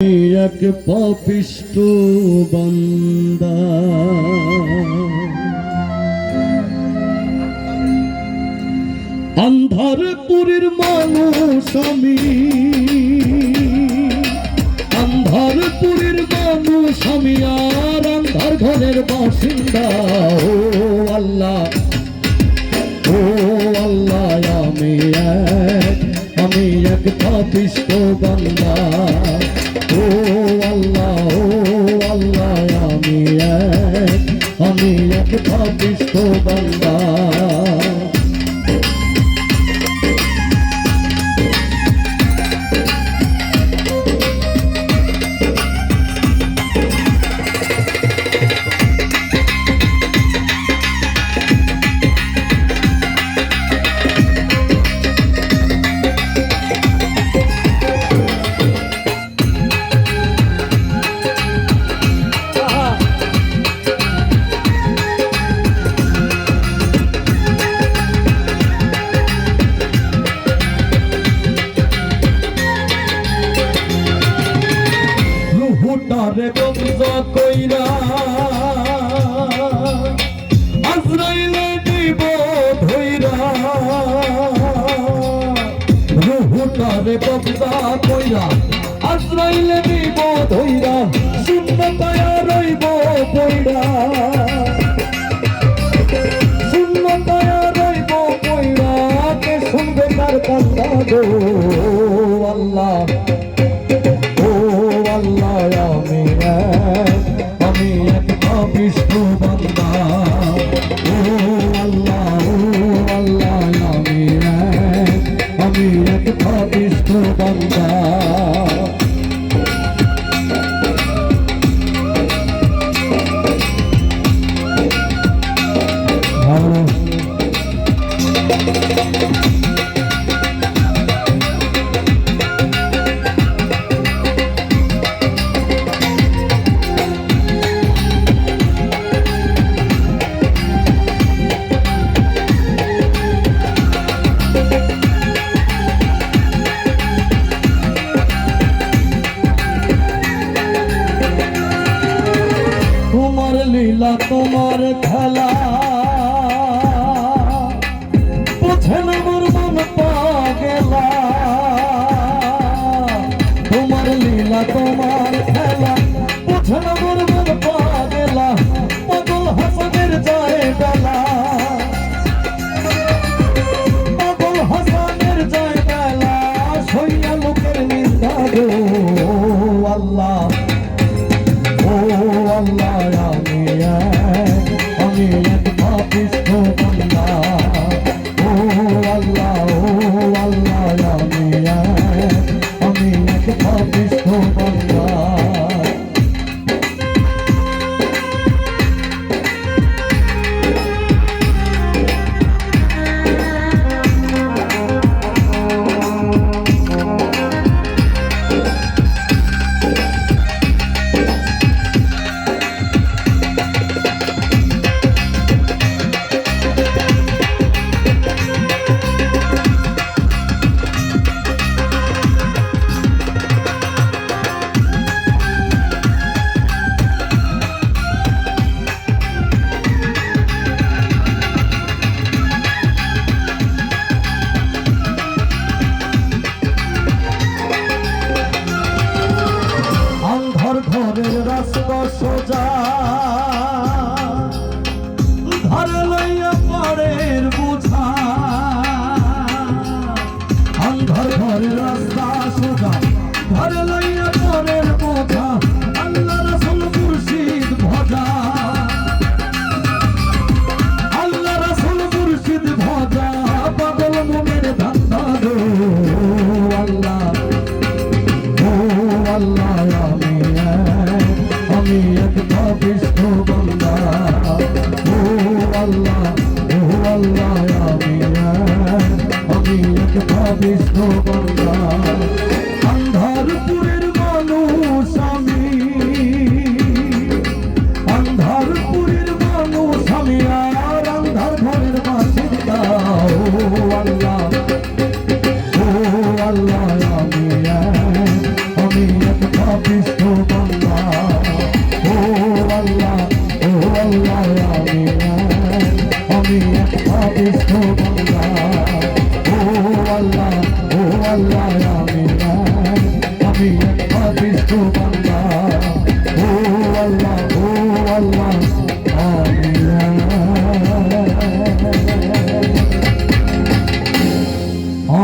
এক পাপিষ্ট বান্দা। আন্ধারপুরের মানুষ আমি। আন্ধারপুরের মানুষ আমি আর আন্ধার ঘরের বাসিন্দা। ও আল্লাহ ও আল্লাহ, আমি এক আমি এক পাপিষ্ট বান্দা। এক রুহুটারে কবজ কইরা। আজরাইলে দিব ধইরা রুহুটারে কবজ কইরা। আজরাইলে দিব ধইরা রইব পইরা। শূন্যতায় রইব পইরা। কার কান্দা গো? আল্লাহ। আমি এক পাপিষ্ট বান্দা। তোমার খেলা। বুঝে না রাস্তা সোজা। ধরে লইয়া পরের বুঝা। আন্ধার ঘরের রাস্তা সোজা। ধরে লইয়া পরের বোঝা। Allah, oh Allah, ya Mira, Ami, Abis, Kumanda.